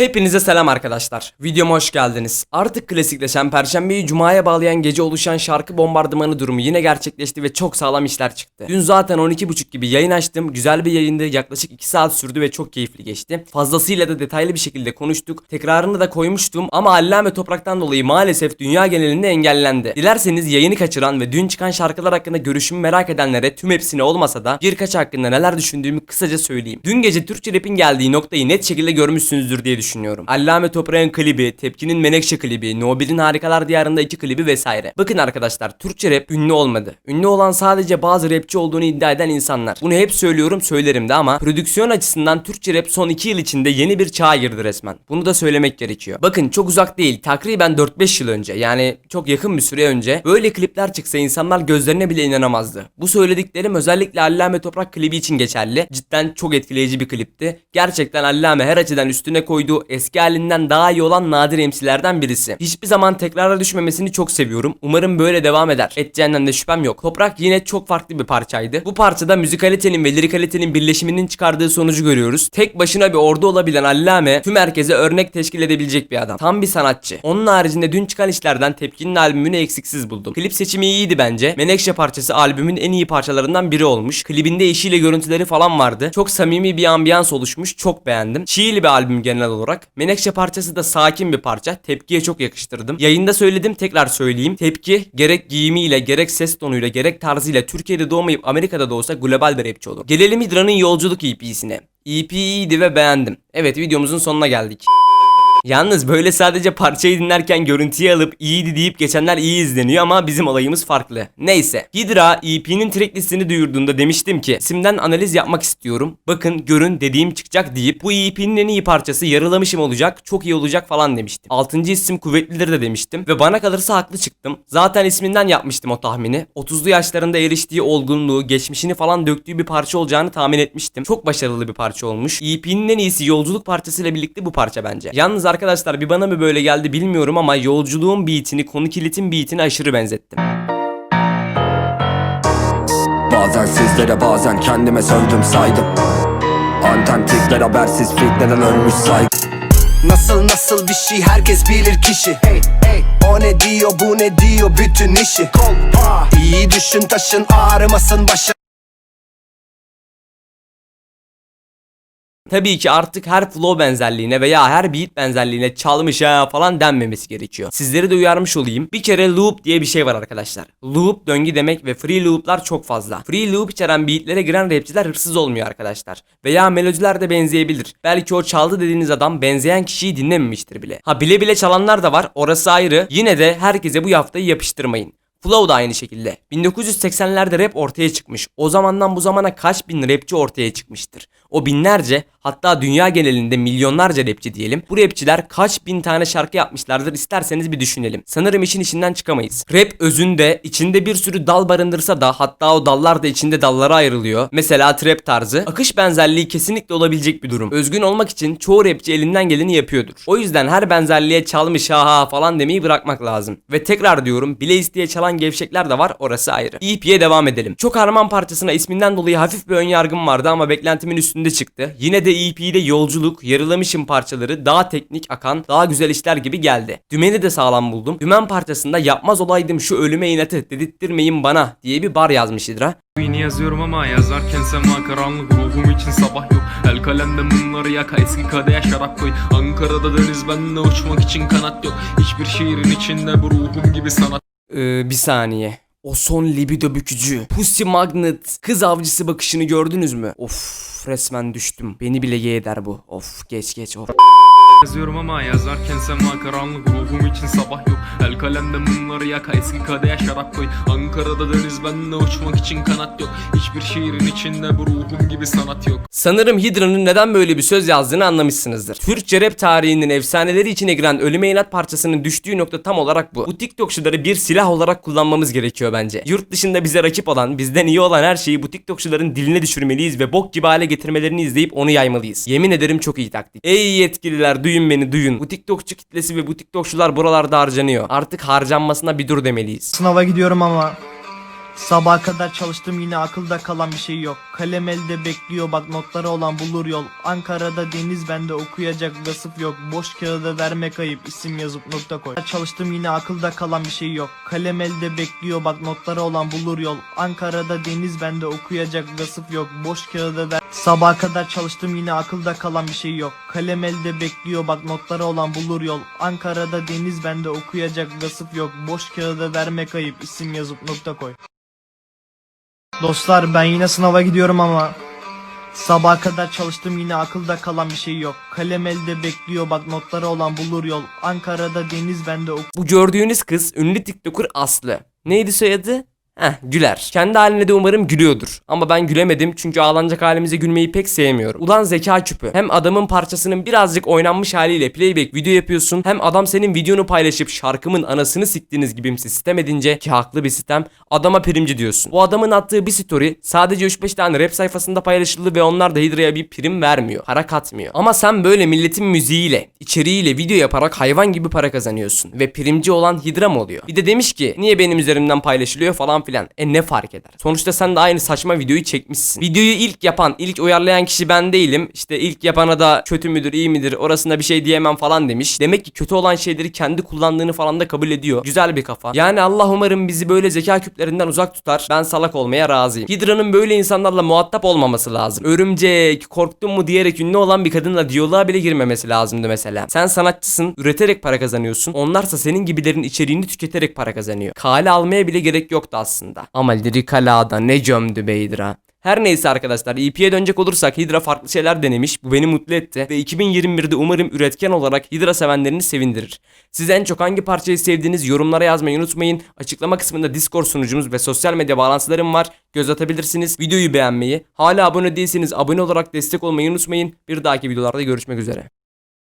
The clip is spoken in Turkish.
Hepinize selam arkadaşlar. Videoma hoş geldiniz. Artık klasikleşen Perşembeyi Cuma'ya bağlayan gece oluşan şarkı bombardımanı durumu yine gerçekleşti ve çok sağlam işler çıktı. Dün zaten 12.30 gibi yayın açtım. Güzel bir yayındı. Yaklaşık 2 saat sürdü ve çok keyifli geçti. Fazlasıyla da detaylı bir şekilde konuştuk. Tekrarını da koymuştum ama Allame Toprak'tan dolayı maalesef dünya genelinde engellendi. Dilerseniz yayını kaçıran ve dün çıkan şarkılar hakkında görüşümü merak edenlere tüm hepsini olmasa da birkaç hakkında neler düşündüğümü kısaca söyleyeyim. Dün gece Türkçe rap'in geldiği noktayı net şekilde görmüşsünüzdür diye düşünüyorum. Allame Toprak'ın klibi, Tepki'nin Menekşe klibi, Nobil'in Harikalar Diyarında iki klibi vesaire. Bakın arkadaşlar Türkçe rap ünlü olmadı. Ünlü olan sadece bazı rapçi olduğunu iddia eden insanlar. Bunu hep söylüyorum söylerim de ama prodüksiyon açısından Türkçe rap son 2 yıl içinde yeni bir çağa girdi resmen. Bunu da söylemek gerekiyor. Bakın çok uzak değil. Takriben 4-5 yıl önce yani çok yakın bir süre önce böyle klipler çıksa insanlar gözlerine bile inanamazdı. Bu söylediklerim özellikle Allame Toprak klibi için geçerli. Cidden çok etkileyici bir klipti. Gerçekten Allame her açıdan üstüne koyduğu eski halinden daha iyi olan nadir emsilerden birisi. Hiçbir zaman tekrara düşmemesini çok seviyorum. Umarım böyle devam eder. Edeceğinden de şüphem yok. Toprak yine çok farklı bir parçaydı. Bu parçada müzikalitenin ve lirikalitenin birleşiminin çıkardığı sonucu görüyoruz. Tek başına bir ordu olabilen Allame tüm herkese örnek teşkil edebilecek bir adam. Tam bir sanatçı. Onun haricinde dün çıkan işlerden Tepki'nin albümünü eksiksiz buldum. Klip seçimi iyiydi bence. Menekşe parçası albümün en iyi parçalarından biri olmuş. Klibinde eşiyle görüntüleri falan vardı. Çok samimi bir ambiyans oluşmuş. Çok beğendim. Çiğli bir albüm genel olarak. Menekşe parçası da sakin bir parça. Tepkiye çok yakıştırdım. Yayında söyledim tekrar söyleyeyim. Tepki gerek giyimiyle gerek ses tonuyla gerek tarzıyla Türkiye'de doğmayıp Amerika'da da olsa global bir rapçi olur. Gelelim Hidra'nın yolculuk EP'sine. EP iyiydi ve beğendim. Evet videomuzun sonuna geldik. Yalnız böyle sadece parçayı dinlerken görüntüyü alıp iyiydi deyip geçenler iyi izleniyor ama bizim olayımız farklı. Neyse. Hydra EP'nin track listini duyurduğunda demiştim ki isimden analiz yapmak istiyorum. Bakın görün dediğim çıkacak deyip bu EP'nin en iyi parçası yarılamışım olacak çok iyi olacak falan demiştim. 6. isim kuvvetlidir de demiştim ve bana kalırsa haklı çıktım. Zaten isminden yapmıştım o tahmini. 30'lu yaşlarında eriştiği olgunluğu, geçmişini falan döktüğü bir parça olacağını tahmin etmiştim. Çok başarılı bir parça olmuş. EP'nin en iyisi yolculuk parçasıyla birlikte bu parça bence. Yalnız arkadaşlar bir bana mı böyle geldi bilmiyorum ama yolculuğun beatini konu kilitin beatine aşırı benzettim. Bazen sizlere bazen kendime sövdüm saydım Antentikler habersiz fitneden ölmüş saygı Nasıl nasıl bir şey herkes bilir kişi hey, hey. O ne diyor bu ne diyor bütün işi Kol, ha. İyi düşün taşın ağrımasın başa Tabii ki artık her flow benzerliğine veya her beat benzerliğine çalmış ha falan denmemesi gerekiyor. Sizleri de uyarmış olayım. Bir kere loop diye bir şey var arkadaşlar. Loop döngü demek ve free loop'lar çok fazla. Free loop içeren beatlere giren rapçiler hırsız olmuyor arkadaşlar. Veya melodiler de benzeyebilir. Belki o çaldı dediğiniz adam benzeyen kişiyi dinlememiştir bile. Ha bile bile çalanlar da var. Orası ayrı. Yine de herkese bu yaftayı yapıştırmayın. Flow da aynı şekilde. 1980'lerde rap ortaya çıkmış. O zamandan bu zamana kaç bin rapçi ortaya çıkmıştır. O binlerce hatta dünya genelinde milyonlarca rapçi diyelim. Bu rapçiler kaç bin tane şarkı yapmışlardır isterseniz bir düşünelim. Sanırım işin içinden çıkamayız. Rap özünde içinde bir sürü dal barındırsa da hatta o dallar da içinde dallara ayrılıyor. Mesela trap tarzı. Akış benzerliği kesinlikle olabilecek bir durum. Özgün olmak için çoğu rapçi elinden geleni yapıyordur. O yüzden her benzerliğe çalmış ha ha falan demeyi bırakmak lazım. Ve tekrar diyorum bile isteye çalan gevşekler de var orası ayrı. EP'ye devam edelim. Çok harman parçasına isminden dolayı hafif bir önyargım vardı ama beklentimin üstünde çıktı. Yine de EP'de yolculuk, yarılamışım parçaları daha teknik akan, daha güzel işler gibi geldi. Dümeni de sağlam buldum. Dümen parçasında yapmaz olaydım şu ölüme inatı dedirttirmeyin bana diye bir bar yazmış Hidra. Yeni yazıyorum ama yazarken sema karanlık ruhum için sabah yok El kalemde mumları yaka eski kadeye şarap koy Ankara'da deniz benle uçmak için kanat yok Hiçbir şehrin içinde bu ruhum gibi sanat Ee, bir saniye. O son libido bükücü. Pussy magnet. Kız avcısı bakışını gördünüz mü? Of resmen düştüm. Beni bile ye eder bu. Of geç geç of. Yazıyorum ama yazarken sema karanlık ruhum için sabah yok El kalemde mumları yaka eski kadeye şarap koy Ankara'da deniz benle uçmak için kanat yok Hiçbir şehrin içinde bu ruhum gibi sanat yok Sanırım Hydra'nın neden böyle bir söz yazdığını anlamışsınızdır. Türkçe rap tarihinin efsaneleri içine giren Ölüme İnat parçasının düştüğü nokta tam olarak bu. Bu TikTokçuları bir silah olarak kullanmamız gerekiyor bence. Yurt dışında bize rakip olan, bizden iyi olan her şeyi bu TikTokçuların diline düşürmeliyiz ve bok gibi hale getirmelerini izleyip onu yaymalıyız. Yemin ederim çok iyi taktik. Ey yetkililer duyun beni duyun. Bu TikTokçu kitlesi ve bu TikTokçular buralarda harcanıyor. Artık harcanmasına bir dur demeliyiz. Sınava gidiyorum ama Sabaha kadar çalıştım yine akılda kalan bir şey yok. Kalem elde bekliyor bak notları olan bulur yol. Ankara'da deniz bende okuyacak vasıf yok. Boş kağıda vermek ayıp isim yazıp nokta koy. Çalıştım yine akılda kalan bir şey yok. Kalem elde bekliyor bak notları olan bulur yol. Ankara'da deniz bende okuyacak vasıf yok. Boş kağıda ver Sabaha kadar çalıştım yine akılda kalan bir şey yok. Kalem elde bekliyor bak notları olan bulur yol. Ankara'da deniz bende okuyacak vasıf yok. Boş kağıda vermek ayıp isim yazıp nokta koy. Dostlar ben yine sınava gidiyorum ama Sabaha kadar çalıştım yine akılda kalan bir şey yok. Kalem elde bekliyor bak notları olan bulur yol. Ankara'da deniz bende ok Bu gördüğünüz kız ünlü TikToker Aslı. Neydi soyadı? Heh Güler. Kendi haline de umarım gülüyordur. Ama ben gülemedim çünkü ağlanacak halimize gülmeyi pek sevmiyorum. Ulan zeka küpü. Hem adamın parçasının birazcık oynanmış haliyle playback video yapıyorsun. Hem adam senin videonu paylaşıp şarkımın anasını siktiğiniz gibimsi sistem edince ki haklı bir sistem adama primci diyorsun. Bu adamın attığı bir story sadece 3-5 tane rap sayfasında paylaşıldı ve onlar da Hidra'ya bir prim vermiyor. Para katmıyor. Ama sen böyle milletin müziğiyle, içeriğiyle video yaparak hayvan gibi para kazanıyorsun. Ve primci olan Hidra mı oluyor? Bir de demiş ki niye benim üzerimden paylaşılıyor falan filan. E ne fark eder? Sonuçta sen de aynı saçma videoyu çekmişsin. Videoyu ilk yapan, ilk uyarlayan kişi ben değilim. İşte ilk yapana da kötü müdür, iyi midir orasında bir şey diyemem falan demiş. Demek ki kötü olan şeyleri kendi kullandığını falan da kabul ediyor. Güzel bir kafa. Yani Allah umarım bizi böyle zeka küplerinden uzak tutar. Ben salak olmaya razıyım. Hidra'nın böyle insanlarla muhatap olmaması lazım. Örümcek, korktun mu diyerek ünlü olan bir kadınla diyaloğa bile girmemesi lazımdı mesela. Sen sanatçısın, üreterek para kazanıyorsun. Onlarsa senin gibilerin içeriğini tüketerek para kazanıyor. Kale almaya bile gerek yoktu aslında. Ama Lirikala'da ne cömdü be Hidra. Her neyse arkadaşlar EP'ye dönecek olursak Hydra farklı şeyler denemiş. Bu beni mutlu etti. Ve 2021'de umarım üretken olarak Hydra sevenlerini sevindirir. Siz en çok hangi parçayı sevdiğiniz yorumlara yazmayı unutmayın. Açıklama kısmında Discord sunucumuz ve sosyal medya bağlantılarım var. Göz atabilirsiniz. Videoyu beğenmeyi, hala abone değilseniz abone olarak destek olmayı unutmayın. Bir dahaki videolarda görüşmek üzere.